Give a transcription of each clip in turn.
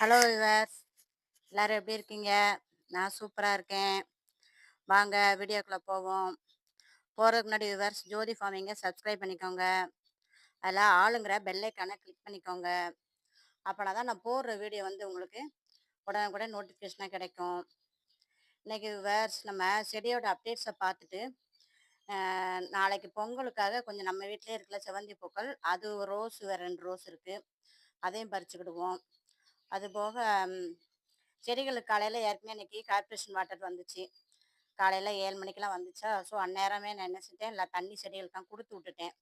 Hello viewers எல்லோரும் எப்படி இருக்கீங்க? நான் சூப்பராக இருக்கேன். வாங்க வீடியோக்குள்ளே போவோம். போகிறதுக்கு முன்னாடி விவர்ஸ் ஜோதி ஃபார்மிங்கை சப்ஸ்கிரைப் பண்ணிக்கோங்க. அதில் ஆளுங்கிற பெல்லைக்கான கிளிக் பண்ணிக்கோங்க. அப்போனா தான் நான் போடுற வீடியோ வந்து உங்களுக்கு உடனுக்குடன் நோட்டிஃபிகேஷனாக கிடைக்கும். இன்றைக்கி விவர்ஸ் நம்ம செடியோட அப்டேட்ஸை பார்த்துட்டு நாளைக்கு பொங்கலுக்காக கொஞ்சம் நம்ம வீட்டிலே இருக்கிற செவந்தி பூக்கள் அது ஒரு ரோஸ் வேறு ரெண்டு ரோஸ் இருக்குது அதையும் பறிச்சுக்கிடுவோம். அதுபோக செடிகளுக்கு காலையில் ஏற்கனவே இன்னைக்கு கார்பரேஷன் வாட்டர் வந்துச்சு. காலையில் ஏழு மணிக்கெல்லாம் வந்துச்சா? ஸோ அந்நேரமே நான் என்ன செஞ்சிட்டேன் இல்லை தண்ணி செடிகளுக்கெல்லாம் கொடுத்து விட்டுட்டேன்.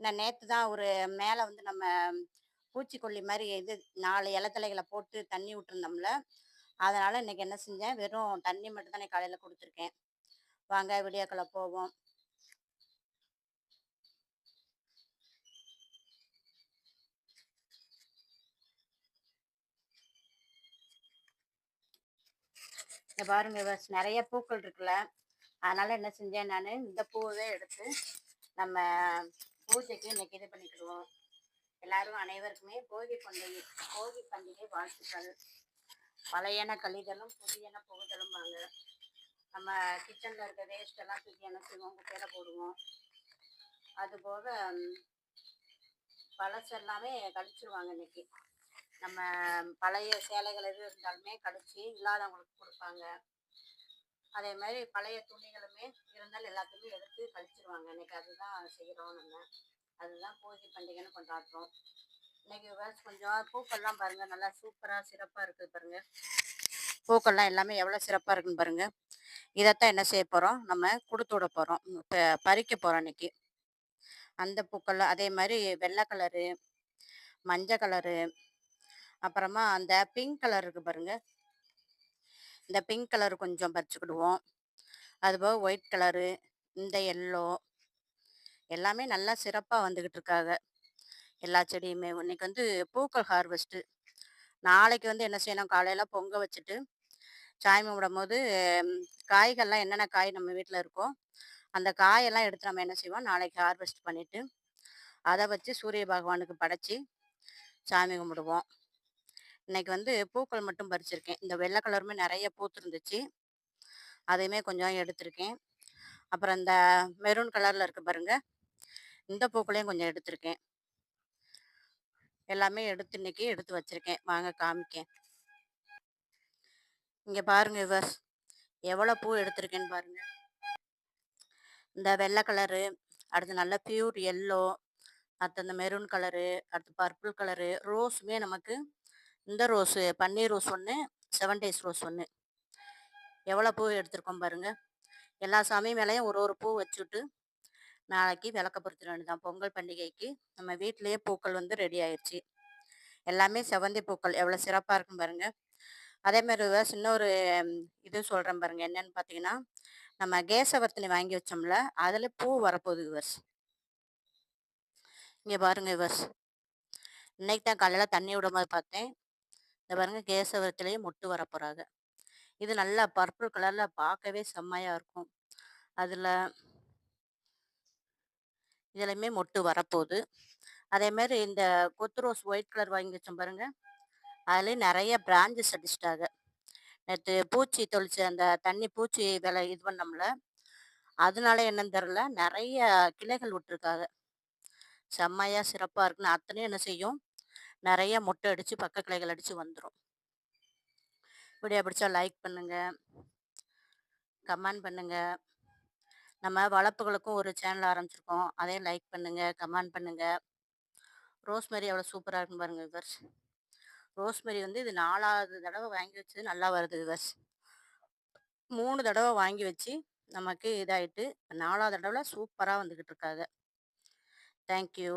நான் நேற்று தான் ஒரு மேலே வந்து நம்ம பூச்சிக்கொல்லி மாதிரி இது நாலு இலத்தலைகளை போட்டு தண்ணி விட்டுருந்தோம்ல. அதனால் இன்னைக்கு என்ன செஞ்சேன்? வெறும் தண்ணி மட்டும் தான் காலையில் கொடுத்துருக்கேன். வாங்க விடியாக்களை போவோம். இங்க பாருங்க நிறைய பூக்கள் இருக்குல்ல. அதனால என்ன செஞ்சேன் நான் இந்த பூவை எடுத்து நம்ம பூஜைக்கு இன்னைக்கு இது பண்ணிக்கிடுவோம். எல்லாரும் அனைவருக்குமே போகி பண்டிகை போகி பண்டிகை வாழ்த்துக்கள். பழையன கழிதலும் புதியன புகுதலும் வாங்க நம்ம கிச்சன்ல இருக்க வேஸ்ட் எல்லாம் தூக்கி என்ன செய்வோம்? குப்பையில போடுவோம். அது போக ம், கழிச்சிருவாங்க இன்னைக்கு. நம்ம பழைய சேலைகள் எது இருந்தாலுமே கழிச்சு இல்லாதவங்களுக்கு கொடுப்பாங்க. அதே மாதிரி பழைய துணிகளுமே இருந்தாலும் எல்லாத்தையுமே எடுத்து கழிச்சிருவாங்க இன்னைக்கு அதுதான் செய்கிறோம் நம்ம. அதுதான் போகி பண்டிகைன்னு கொண்டாடுறோம். இன்னைக்கு கொஞ்சம் பூக்கள்லாம் பாருங்க. நல்லா சூப்பரா சிறப்பா இருக்குது பாருங்க. பூக்கள்லாம் எல்லாமே எவ்வளவு சிறப்பா இருக்குன்னு பாருங்க. இதைத்தான் என்ன செய்ய போறோம்? நம்ம கொடுத்து விட போறோம். இப்போ பறிக்க போறோம் இன்னைக்கு. அந்த பூக்கள் அதே மாதிரி வெள்ளை கலரு மஞ்சள் கலரு அப்புறமா அந்த பிங்க் கலர் இருக்கு பாருங்க. இந்த பிங்க் கலர் கொஞ்சம் பறிச்சுக்கிடுவோம். அதுபோக ஒயிட் கலரு இந்த எல்லோ எல்லாமே நல்லா சிறப்பாக வந்துக்கிட்டு இருக்காங்க. எல்லா செடியுமே. இன்னைக்கு வந்து பூக்கள் ஹார்வெஸ்ட்டு நாளைக்கு வந்து என்ன செய்யணும்? காலையில் பொங்க வச்சுட்டு சாமி விடும் போது காய்கள்லாம் என்னென்ன காய் நம்ம வீட்டில் இருக்கோ அந்த காயெல்லாம் எடுத்து நம்ம என்ன செய்வோம்? நாளைக்கு ஹார்வெஸ்ட் பண்ணிவிட்டு அதை வச்சு சூரிய பகவானுக்கு படைச்சி சாமி கும்பிடுவோம். இன்னைக்கு வந்து பூக்கள் மட்டும் பறிச்சிருக்கேன். இந்த வெள்ளை கலருமே நிறைய பூத்துருந்துச்சு. அதையுமே கொஞ்சம் எடுத்திருக்கேன். அப்புறம் இந்த மெரூன் கலரில் இருக்கு பாருங்க. இந்த பூக்களையும் கொஞ்சம் எடுத்திருக்கேன். எல்லாமே எடுத்து இன்னைக்கு எடுத்து வச்சிருக்கேன். வாங்க காமிக்கேன். இங்கே பாருங்க இவர் எவ்வளோ பூ எடுத்திருக்கேன்னு பாருங்க. இந்த வெள்ளை கலரு அடுத்து நல்ல பியூர் எல்லோ அடுத்து இந்த மெரூன் கலரு அடுத்து பர்பிள் கலரு ரோஸுமே நமக்கு இந்த ரோஸு பன்னீர் ரோஸ் ஒன்று செவன் டேஸ் ரோஸ் ஒன்று எவ்வளோ பூ எடுத்திருக்கோம் பாருங்க. எல்லா சாமி மேலேயும் ஒரு ஒரு பூ வச்சுட்டு நாளைக்கு விளக்க பொருத்திட வேண்டியதான் பொங்கல் பண்டிகைக்கு நம்ம வீட்டிலேயே பூக்கள் வந்து ரெடி ஆயிடுச்சு எல்லாமே செவந்தி பூக்கள். எவ்வளோ சிறப்பாக இருக்கும் பாருங்க. அதே மாதிரி ஒரு இன்னொரு இது சொல்கிறேன் பாருங்க. என்னன்னு பார்த்தீங்கன்னா நம்ம கேசவர்த்தினி வாங்கி வச்சோம்ல அதில் பூ வரப்போகுது விவர்ஸ் இங்கே பாருங்க விவர்ஸ் இன்னைக்கு தான் காலையில் தண்ணி விடும்போது பார்த்தேன். இந்த பாருங்க கேசவரத்திலேயே மொட்டு வரப்போறாங்க இது நல்லா பர்பிள் கலர்ல பார்க்கவே செம்மையா இருக்கும். அதுல இதுலையுமே மொட்டு வரப்போகுது. அதே மாதிரி இந்த கொத்து ரோஸ் ஒயிட் கலர் வாங்கி வச்சோம் பாருங்க. அதுலேயும் நிறைய பிரான்ச்சஸ் அடிச்சிட்டாங்க நேற்று பூச்சி தொளிச்சு அந்த தண்ணி பூச்சி விலை இது பண்ணோம்ல அதனால என்னன்னு தெரில நிறைய கிளைகள் விட்டுருக்காங்க. செம்மையா சிறப்பாக இருக்குன்னு அத்தனையும் என்ன செய்யும்? நிறைய மொட்டை அடித்து பக்க கிளைகள் அடித்து வந்துடும் வீடியோ பிடிச்சா லைக் பண்ணுங்கள் கமெண்ட் பண்ணுங்கள் நம்ம வளர்ப்புகளுக்கும் ஒரு சேனல் ஆரம்பிச்சிருக்கோம். அதையும் லைக் பண்ணுங்கள் கமெண்ட் பண்ணுங்கள் ரோஸ்மெரி எவ்வளோ சூப்பராக இருக்கும் பாருங்கள் விவர்ஸ். ரோஸ்மெரி வந்து இது நாலாவது தடவை வாங்கி வச்சது நல்லா வருது விவர்ஸ். மூணு தடவை வாங்கி வச்சு நமக்கு இதாயிட்டு நாலாவது தடவை சூப்பராக வந்துக்கிட்டு இருக்காங்க. தேங்க்யூ.